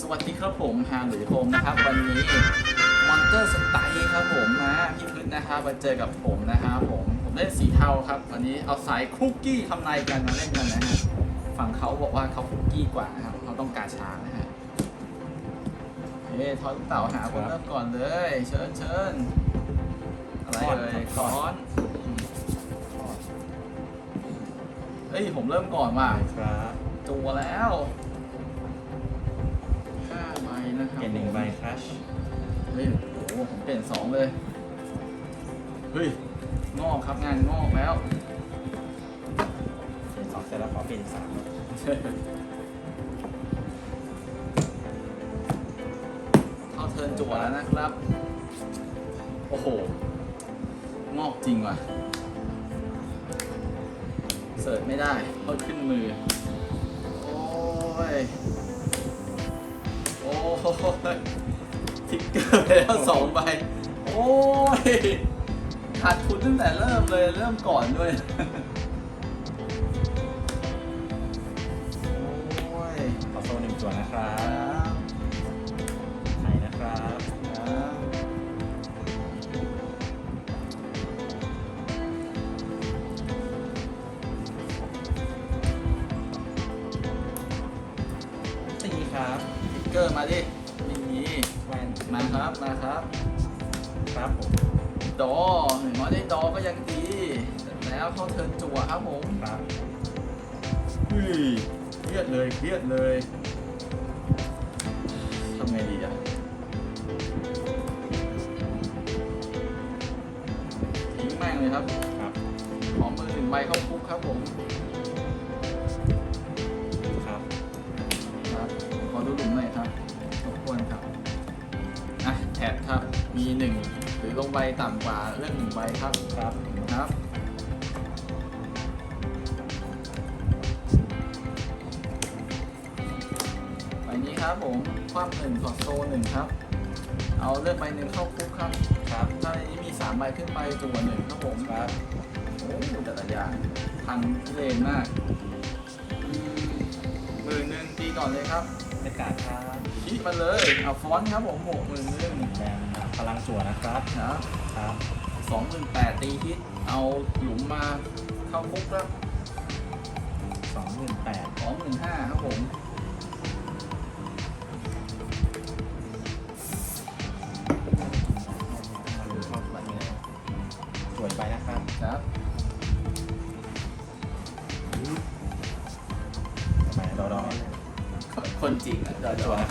สวัสดีครับผมฮางหรือโฮมนะครับ วันนี้มอนเตอร์สไตล์ครับผมนะพี่พึ่งนะครับมาเจอกับผมนะครับผมผมเล่นสีเทาครับ วันนี้เอาสายคุกกี้ทำนายกันมาเล่นกันนะฮะฝั่งเขาบอกว่าเขาคุกกี้กว่านะครับเขาต้องการช้างนะฮะเฮ้ยทอยลูกเต่าหาคนเริ่มก่อนเลย เชิญเชิญอะไรเลยคอนเฮ้ยผมเริ่มก่อนว่ะครับจัวแล้วห้าใบ นะครับเปลี่ยนหนึ่งใบครัชเฮ้ยโอ้โหผมเปลี่ยนสองเลย เฮ้ย งอกครับงานงอกแล้ว เปลี่ยนสองเสร็จแล้วขอเปลี่ยนสามเข้าเทิร์นจั่วแล้วนะครับ โอ้โห งอกจริงว่ะ เสิร์ชไม่ได้เพราะขึ้นมือ โอ้ยโอ้ ยทิกเกอร์ไปแล้วสองใบโอ้ยขาดทุนตั้งแต่เริ่มเลยเริ่มก่อนด้วย เข้าเทิร์นจั่วครับผมครับเฮ้ยเครียดเลยเครียดเลยทำไงดีอะทิ้งแม่งเลยครับครับขอมือหนึ่งใบเข้าคุกครับผมครับครับขอดูหลุมหน่อยครับรบกวนครับอะแท็บครับมีหนึ่งหรือลงใบต่ำกว่าเรื่องหนึ่งใบครับครับ ครับใบนี้ครับผมคว่ำหนึ่งขอโซหนึ่งครับ เอาเลือกใบหนึ่งเข้าคุกครับ ครับ ถ้าในนี้มีสามใบขึ้นไปจั่วหนึ่งครับผมครับ โอ้แต่ละอย่างพังพิเรนมากหมื่นหนึ่งตีก่อนเลยครับเป็นการดครับคิดมาเลย เอาฟอนต์ครับผมหกหมื่นหนึ่งแดงพลังจั่วนะครับครับครับสองหมื่นแปดตีฮิต เอาหลุมมาเข้าคุกครับสองหมื่นแปดสองหมื่นห้าครับผม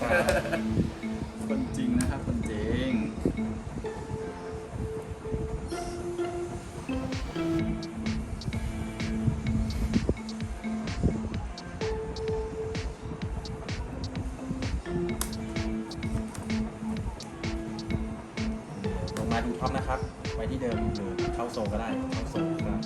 คนจริงนะครับ คนจริง ลงมาดูท็อปนะครับ ไว้ที่เดิมหรือเข้าโซก็ได้ เข้าโซครับ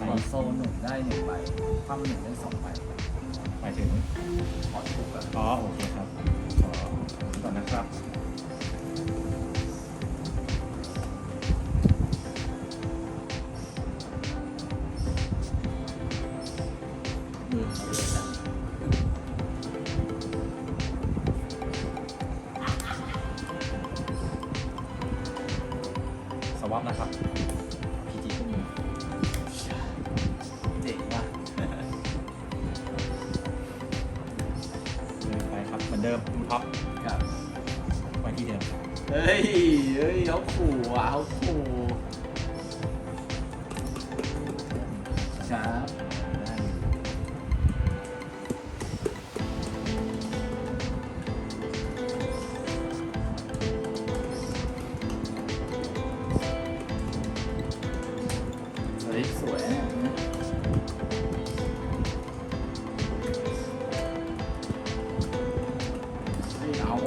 ขอโซหนึ่งได้หนึ่งใบคว่ำหนึ่งได้สองใบายถึงขอถูกกันอ๋อโอเคครับขอก่อนนะครับมือเขาเลยนะสวอปนะครับ ดิมดูท็อปครับไว้ที่เดิม เฮ้ย เฮ้ยเขาขู่อะเขาขู่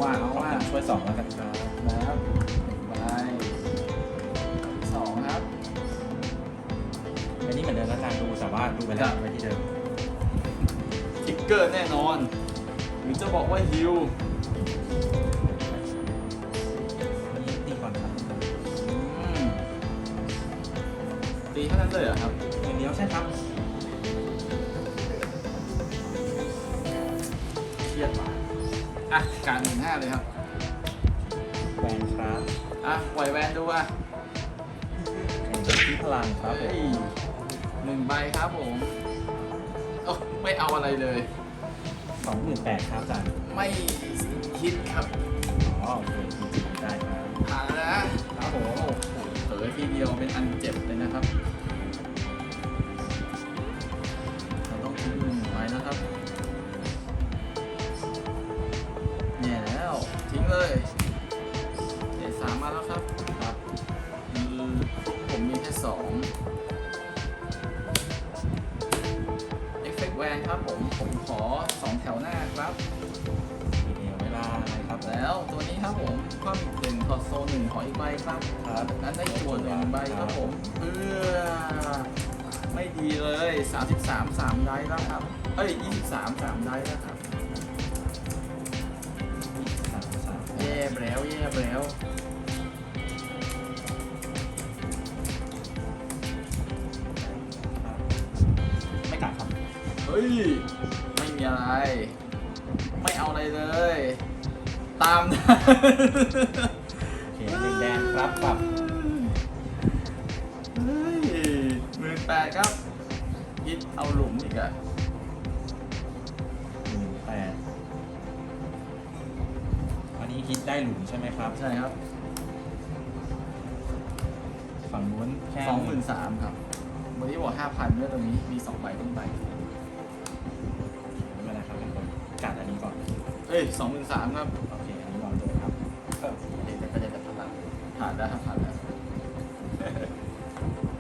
ว่ะเอาว่ะช่วยสองแล้วกันครับนะครับหนึ่งสองครับ อันนี้เหมือนเดิมแล้วการดูแต่ว่าดูไปแล้วไว้ที่เดิมทิกเกอร์แน่นอน หรือจะบอกว่าฮิวนนี้ตีก่อนครับตีเท่านั้นเลยเหรอครับอย่างเดียวใช่ครับ การหนึ่งห้าเลยครับแวนครับอะปล่อยแวนดูอะแข่งกับที่พลังครับผเฮ้ยมหนึ่งใบครับผมโอ้ไม่เอาอะไรเลยสองหมื่นแปดครับอาจารย์ไม่คิดครับอ๋อโอเคจริงๆได้ครับผ่านแล้วนะครับผมโอ้โหเผลอทีเดียวเป็นอันเจ็บเลยนะครับ ครับผมคว่ำอีกหนึ่งถอดโซนหนึ่งขออีกใบครับครับนั้นได้ตัวหนึ่งใบครับผมเพื่อไม่ดีเลย 33 3ได้แล้วครับ เอ้ย 23 3ได้แล้วครับสามสามแย่ไปแล้วแย่ไปแล้วครับไม่กัดครับ เฮ้ย ไม่มีอะไร ไม่เอาอะไรเลย ตามนะโอเคหนึ่งแดงครับปรับเฮ้ยหมื่นแปดครับยิดเอาหลุมอีกอะหนึ่งแปดอันนี้ฮิตได้หลุมใช่ไหมครับ ใช่ครับฝั่งนู้นแค่สองหมื่นสามครับวันนี้บอกห้าพันเมื่อตรงนี้มีสองใบต้นใบไม่เป็นไรครับเป็นคนกัดอันนี้ก่อน เอ้ยสองหมื่นสามครับ ผ่านได้ผ่านแล้ว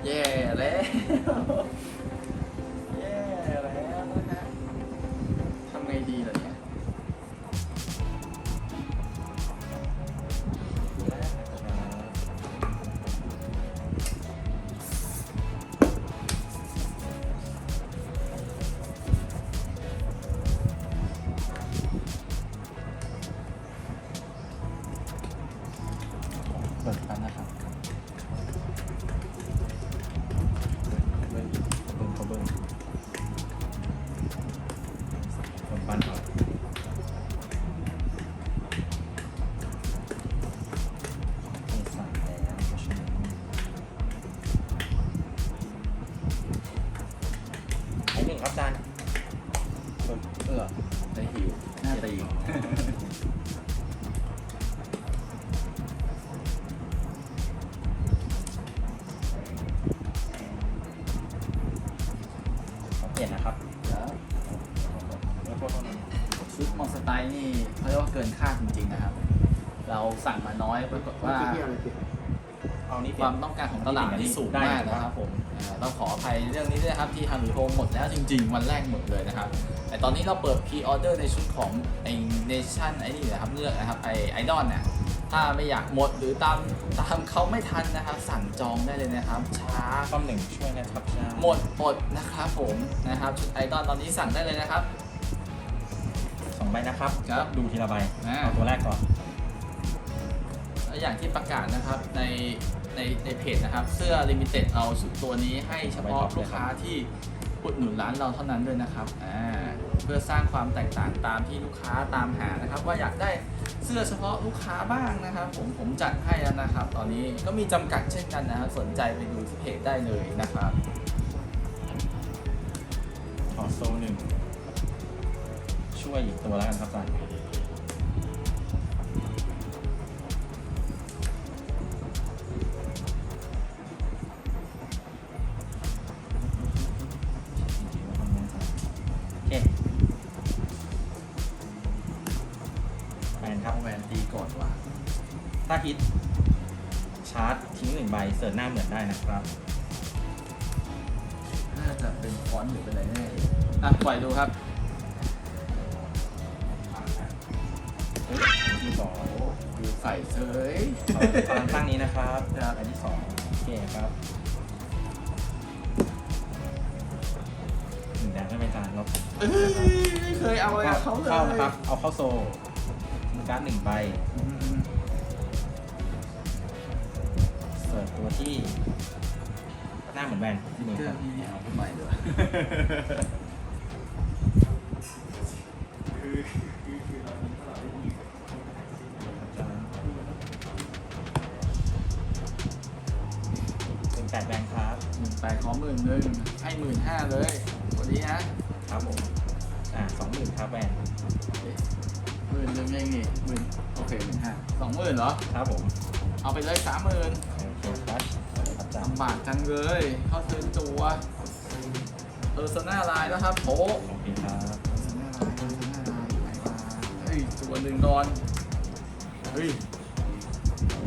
แย่เลย เปิดเอื้อได้หิวหน้าตีขอเปลี่ยนนะครับครับแล้วก็เท่านั้นชุดมอนสไตล์นี่เขาเรียกว่าเกินคาดจริง ๆ นะครับ เราสั่งมาน้อยปรากฏว่า เอานี่คเปลี่วายมนต้องการของตลาดนี่สูงมากนะครับผมอ่า ต้องขออภัยเรื่องนี้ด้วยนะครับที่ฮันหรือโฮมหมดแล้วจริง ๆ วันแรกหมดเลยนะครับ แต่ตอนนี้เราเปิดพรีออเดอร์ในชุดของไอเนชั่นไอ้นี่นะครับเลือกนะครับไอไอดอลเนี่ยถ้าไม่อยากหมดหรือตามตามเขาไม่ทันนะครับ สั่งจองได้เลยนะครับ ช้าต้อมหนึ่งช่วยนะครับใช่หมดหมดนะครับผมนะครับชุดไอดอลตอนนี้สั่งได้เลยนะครับสองใบนะครับครับดูทีละใบอ่าเอาตัวแรกก่อนและอย่างที่ประกาศนะครับใน ในในเพจนะครับ เสื้อลิมิเต็ดเราชุดตัวนี้ให้เฉพาะลูกค้าที่อุดหนุนร้านเราเท่านั้นด้วยนะครับอ่าเพื่อสร้างความแตกต่างตามที่ลูกค้าตามหานะครับ ว่าอยากได้เสื้อเฉพาะลูกค้าบ้างนะครับ ผมผมจัดให้แล้วนะครับ ตอนนี้ก็มีจำกัดเช่นกันนะครับ สนใจไปดูที่เพจได้เลยนะครับถอดโซ่หนึ่งช่วยอีกตัวแล้วกันครับอาจารย์ สิร์ชหน้าเหมือนได้นะครับ น่าจะเป็นฟอนต์หรือเป็นอะไรแน่อะปล่อยดูครับที่สองดูใส่เฉยพลังข้างนี้นะครับครับอันที่สองโอเคครับหนึ่งแดงไม่เป็นการลบเอ้ยไม่เคยเอาอะไรกับเขาเลย เข้านะครับ เอาเข้าโซมีการ์ดหนึ่งใบ อืม ตัวที่หน้าเหมือนแวนที่มือเจคอรับพี่เอาไปด้วยเป็นแปดแบนครับหนึ่งแปดขอหมื่นหนึ่งให้หมื่นห้าเลยวันนี้นะครับผมอ่าสองหมื่นครับแวนหมื่นหนึ่งเองนี่หมื่นโอเคหมื่นห้าสองหมื่นเหรอ ครับผมเอาไปเลยสามหมื่นำบากจังเลยเข้าซื้อตัวเออร์ซนาไลน์แล้วครับโถโอเคครับเออร์ซนาไลน์เออร์ซนาไลน์ไหนมาเฮ้ยตัวหนึ่งดอนเฮ้ย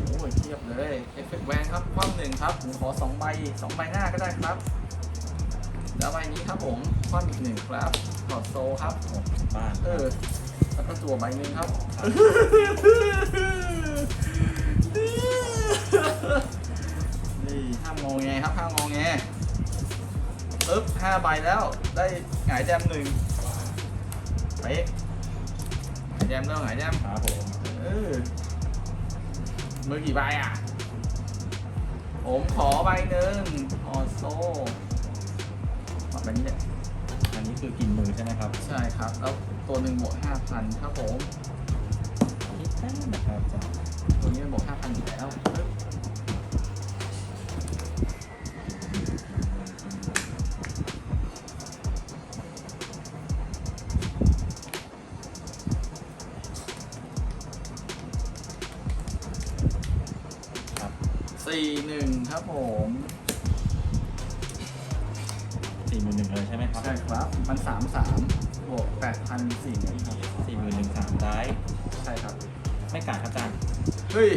โอ้ยเทียบเลยเอฟเฟกต์แวนครับคว่ำหนึ่งครับผมขอสองใบสองใบหน้าก็ได้ครับแล้วใบนี้ครับผมคว่ำอีกหนึ่งครับถอดโซครับหกบ้านเออแล้วก็ตัวใบหนึ่งครับนี่ ห้ามงงแงครับห้ามงงแงปึ๊บห้าใบแล้วได้หงายแจมหนึ่งไปหงายแจมแล้วหงายแจมครับผมเออมือกี่ใบอะ ผมขอใบหนึ่งออโซ่ขอใบนี้เนี่ยอันนี้คือกินมือใช่ไหมครับ ใช่ครับ แล้วตัวหนึ่งบวกห้าพันครับผมคิดแค่นะครับอาจารย์ตัวนี้มันบวกห้าพันอยู่แล้วปึ๊บครับ ผมสี่หมื่นหนึ่งเลยใช่ไหมครับใช่ครับ มันสามสามบวกแปดพันสี่นี้ครับสี่หมื่นหนึ่งสามได้ใช่ครับ ไม่กาดครับอาจารย์เฮ้ย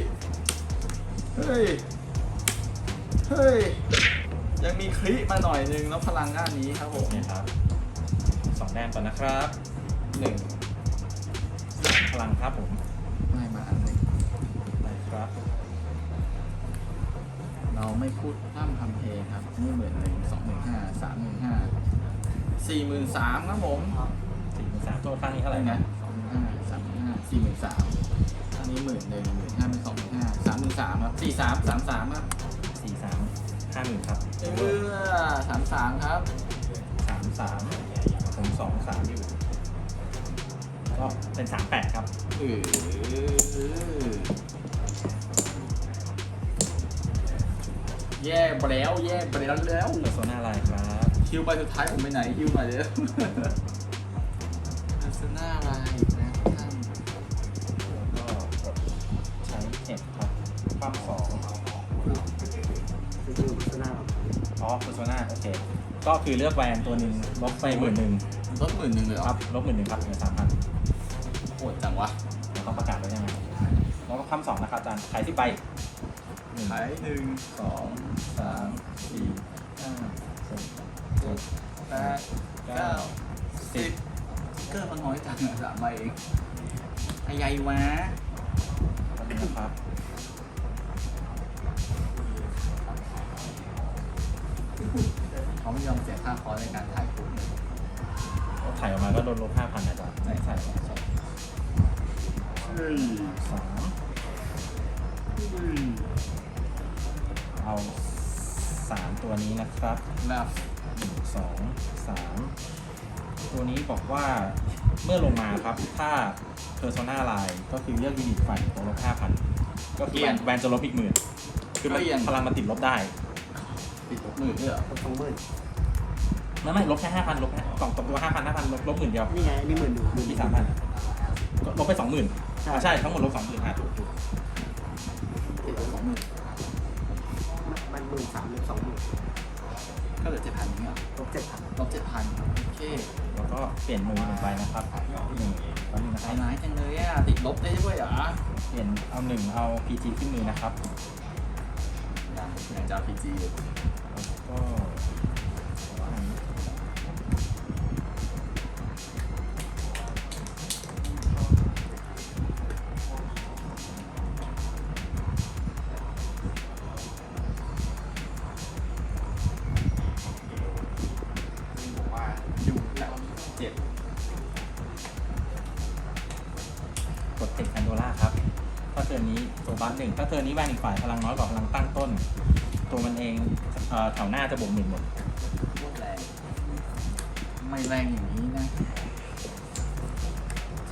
เฮ้ย เฮ้ย ยังมีคลิมาหน่อยนึงแล้วพลังด้านนี้ครับผมเนี่ยครับสองแต้มก่อนนะครับหนึ่งพลังครับผมไม่ ไม่พูดพร่ำทำเพลงครับนี่หมื่นหนึ่งสองหมื่นห้าสามหมื่นห้าสี่หมื่นสามครับผมสี่หมื่นสามตัวข้างนี้เท่าไหร่นะนะสองหมื่นห้าสามหมื่นห้าสี่หมื่นสามอันนี้หมื่นหนึ่งหมื่นห้าเป็นสองหมื่นห้าสามหมื่นสามครับสี่สามสามสามครับสี่สามห้าหมื่นครับเออสามสามครับสามสามผมสองสามอยู่ก็เป็นสามแปดครับเออ แย่ไปแล้วแย่ไปแล้วแล้วเพอร์โซนาไลน์ครับคิวใบสุดท้ายผมไปไหนคิวหน่อยเด้อลักษณะอะไรอีกแล้วท่านแล้วก็กดใช้เจ็ดครับความสองอ๋อเพอร์โซนาโอเค ก็คือเลือกแวนตัวหนึ่งลบไปหมื่นหนึ่งลดหมื่นหนึ่งเลยเหรอครับลบหมื่นหนึ่งครับเหลือสามพันโหดจังวะ เดี๋ยวเขาประกาศไว้ยังไงแล้วก็ความสองนะครับอาจารย์ขายที่ใบหนึ่ง ขายหนึ่งสองสามสี่ห้าหกเจ็ดแปดเก้าสิบเกอร์มันน้อยจังอะสามใบเองอะไรวะนะครับเขาไม่ยอมเสียค่าคอร์สในการถ่ายคุณก็ถ่ายออกมาก็โดนลบห้าพันอาจารย์ใช่ใช่ใช่ใช่เฮ้ยสาม เฮ้ยเอาสามตัวนี้นะครับแล้วหนึ่งสองสามตัวนี้บอกว่าเมื่อลงมาครับ ถ้า Persona Line ก็คือเลือกยูนิตฝ่ายตัวลบห้าพันก็คือแวนแวนจะลบอีกหมื่นคือมันพลังมันติดลบได้ ติดลบหมื่นด้วยเหรอสองหมื่นไม่ไม่ลบแค่ห้าพันลบแค่กล่องตกตัวห้าพันห้าพันลบลบหมื่นเดียวนี่ไงนี่หมื่นหนึ่งหมื่นมีสามพันก็ลบไปสองหมื่นใช่ ใช่ทั้งหมดลบสองหมื่นอะถูกถูกติดลบสองหมื่นมัน หมื่นสามหรือสองหมื่นก็เหลือเจ็ดพันนี่เหรอลบเจ็ดพันลบเจ็ดพันโอเคแล้วก็เปลี่ยนมือหนึ่งใบนะครับหนึ่งแล้วหนึ่งนะใจครับร้ายจังเลยอะ ติดลบได้ด้วยเหรอเปลี่ยนเอาหนึ่งเอา PG ขึ้นมือนะครับยังยังจะพีจีอยู่แล้วก็ นึ่งถ้าเทิร์นนี้แวนอีกฝ่ายพลังน้อยกว่าพลังตั้งต้น ตัวมันเองเอ่อแถวหน้าจะบวกหมื่นหมดโคตรแรงไม่แรงอย่างนี้นะ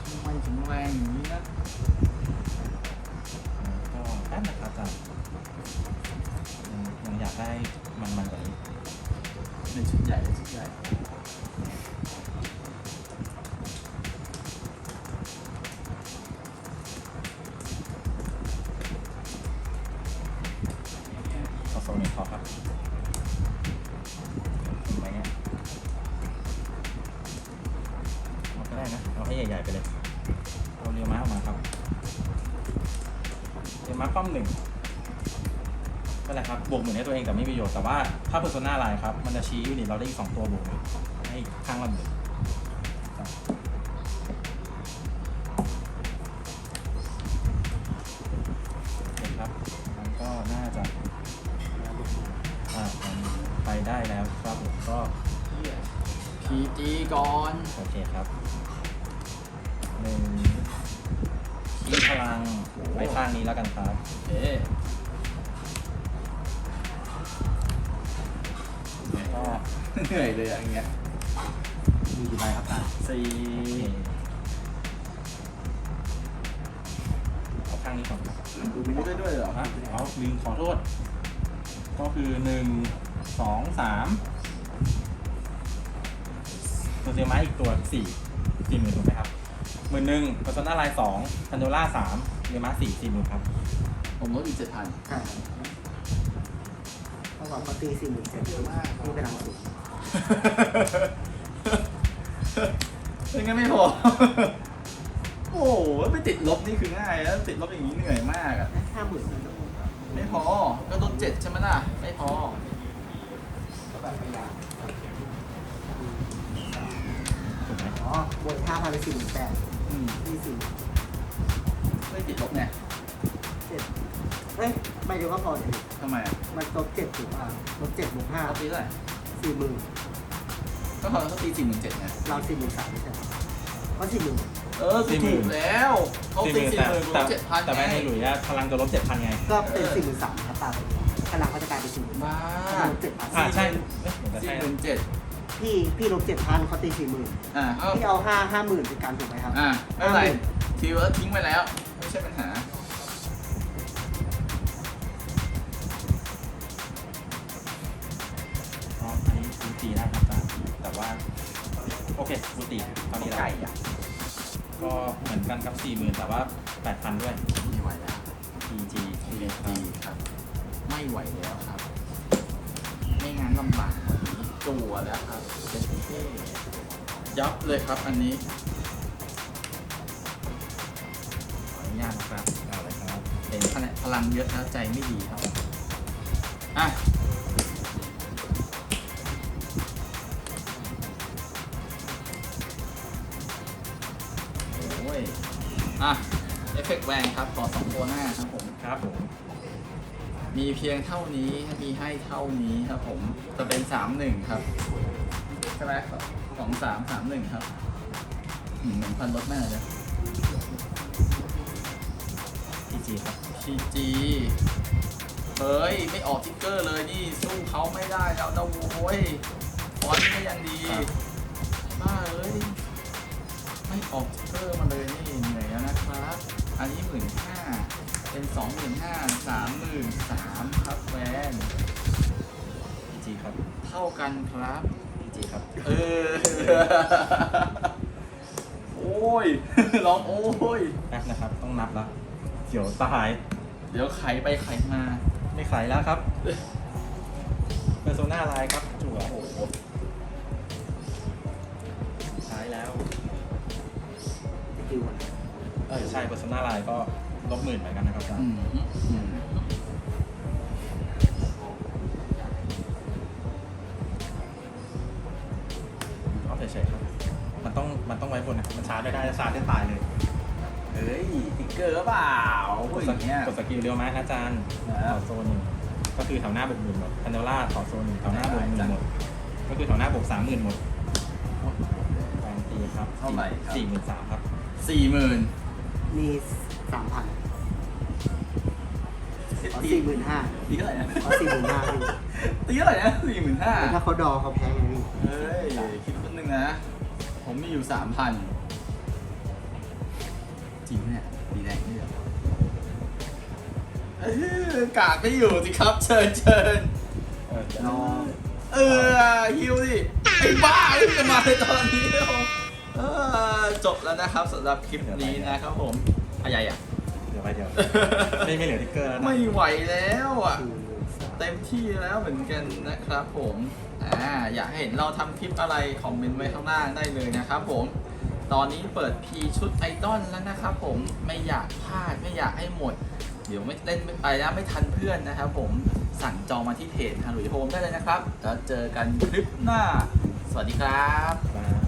ทำไมถึงแรงอย่างนี้นะก็แป๊บนะครับอาจารย์ยังยังอยากได้มันมันๆกว่านี้ในชุดใหญ่ในชุดใหญ่ เรียวม้าป้อมหนึ่งนั่นแหละครับบวกหมื่นให้ตัวเองแต่ไม่มีประโยชน์แต่ว่าถ้า persona ไลน์ครับ มันจะชี้ยูนิตเราได้อีกสองตัวบวกหนึ่งให้ข้างละหมื่นครับโอเคครับมันก็น่าจะอ่าไปได้แล้วครับผมก็พีจีก่อน โอเคครับ เหนื่อยเลยอะอย่างเงี้ยมีกี่ใบครับตาสี่เอาข้างนี้ก่อนดูไม่ไม่ได้ได้ด้วยเหรอฮะเอาลืมขอโทษ ก็คือหนึ่งสองสามตัวเซียไม้อีกตัวสี่สี่หมื่นถูกไหมครับหมื่นหนึ่งปัสนาลายสองพันโดล่าสามเรียม้าสี่สี่หมื่นครับผมลดอีกเจ็ดพัน ค่ะเท่ากับปกติสี่หมื่นเจ็ดที่เป็นหลังสุดเป็นงั้ นไม่พอ โอ้โหแล้วไปติดลบนี่คือง่ายแล้วติดลบอย่างนี้เหนื่อยมากอะห้าหมื่นไม่พอ ก็ลดเจ็ดใช่ไหมล่ะ ไม่พอถูกไหมอ๋อบวกห้าพันเป็นสี่หมื่นแปดอืมที่สี่ไม่ติดลบไงเจ็ดเอ้ยไม่เดียวก็พอเนี่ยทำไมอะมันลบเจ็ดถูกป่ะลบเจ็ดบวกห้าเขาตีเท่าไหร่ สี่หมื่นก็เขาเขาตีสี่หมื่นเจ็ดไงเราสี่หมื่นสามไม่ใช่ก็สี่หมื่นเออถูกแล้วเขาตีสี่แต่หมื่นแต่เจ็ดพันแต่ไม่ให้หลุยอะพลังจะลบเจ็ดพันไง ก็เป็นสี่หมื่นสามครับตาขนาดเขาจะกลายเป็นสี่หมื่นบ้าลบเจ็ดพันอ่าใช่เอ๊ะเหมือนจะสี่ใช่หมื่นเจ็ดพี่พี่ลบเจ็ดพันเขาตีสี่หมื่นอ่าก็พี่เอาห้าห้าหมื่นเป็นการถูกไหมครับ อ่าไม่เป็นไรทีว่าทิ้งไปแล้ว ไม่ใช่ปัญหา ตีได้ครับอาจารย์แต่ว่า โอเคฟูตีเท่านี้แหละไก่อะก็เหมือนกันกับสี่หมื่นแต่ว่าแปดพันด้วย ไม่ไหวแล้ว PG ดีดีครับ ไม่ไหวแล้วครับ ไม่งั้นลำบากกว่านี้จั่วแล้วครับเป็นเท่ยับเลยครับอันนี้ ขออนุญาตนะครับ เอาเลยครับเห็นคะแนนพลังเยอะแล้วใจไม่ดีครับ อะ แวนครับขอสองตัวหน้าครับผมครับผมมีเพียงเท่านี้มีให้เท่านี้ครับผมจะเป็นสามหนึ่งครับใช่ไหมสองสามสามหนึ่งครับหนึ่งพันลดแม่เลยพีจีครับพีจีเฮ้ย ไม่ออกทิกเกอร์เลยนี่ สู้เขาไม่ได้แล้วนะโว้ยฟอนต์ก็ยังดีครับบ้าเอ้ย ไม่ออกทิกเกอร์มาเลยนี่เหนื่อยแล้วนะครับ อันนี้หมื่นห้าเป็นสองหมื่นห้าสามหมื่นสามครับแวนพีจีครับ เท่ากันครับพีจีครับ เออ โอ้ยร้องโอ้ยแป๊บนะครับ ต้องนับแล้วเดี๋ยวตาย เดี๋ยวไขไปไขมา ไม่ขายแล้วครับเ e อร์โซนาไลน์ครับ อใช่เ e อร์โซนาไลน์ก็ลบหมื่นเหมือนกันนะครับอาจารอืย์มอืมเอาเฉยๆครับ มันต้องมันต้องไว้บนนะครับมันชาร์จไม่ได้ชาร์จได้ตายเลยเฮ้ยติ๊กเกอร์หรือเปล่ากพูดดอสย่างกิเงี้ยลกดสกิลเรียวไหมอาจารย์ครับต่อโซนหนึ่งก็คือแถวหน้าบวกหมื่นหมดพันเดล่าต่อโซนหนึ่งแถวหน้าบวกหมื่นหมด ก็คือแถวหน้าบวกสามหมื่นหมดแรงตีครับเท่าไหร่ครับสี่หมื่นสามครับสี่หมื่น มีสามพันเอาสี่หมื่นห้าตีเท่าไหร่นะเอาสี่หมื่นห้าพี่ตีเท่าไหร่นะสี่หมื่นห้าถ้าเขาดอเขาแพ้ไงพี่เฮ้ยคิดแป๊บนึงนะ ผมมีอยู่สามพันจริงเนี่ยตีแรงนี่เหรอเออกาดไม่อยู่สิครับ เชิญเชิญเออเดี๋ยวรอเออฮิวดิไอ้บ้าเพิ่งจะมาในตอนนี้ เออจบแล้วนะครับสำหรับคลิปนี้นะครับผมอะไรอะ เดี๋ยวไปเดี๋ยว ไม่ไม่เหลือทิกเกอร์แล้วนะไม่ไหวแล้วอะคือสามเต็มที่แล้วเหมือนกันนะครับผมอ่าอยากให้เห็นเราทำคลิปอะไรคอมเมนต์ไว้ข้างล่างได้เลยนะครับผม ตอนนี้เปิดพีชุดไอดอลแล้วนะครับผมไม่อยากพลาดไม่อยากให้หมด เดี๋ยวไม่เล่นไม่ไปแล้วไม่ทันเพื่อนนะครับผมสั่งจองมาที่เพจฮารุยโฮมได้เลยนะครับแล้วเจอกันคลิปหน้า สวัสดีครับครับ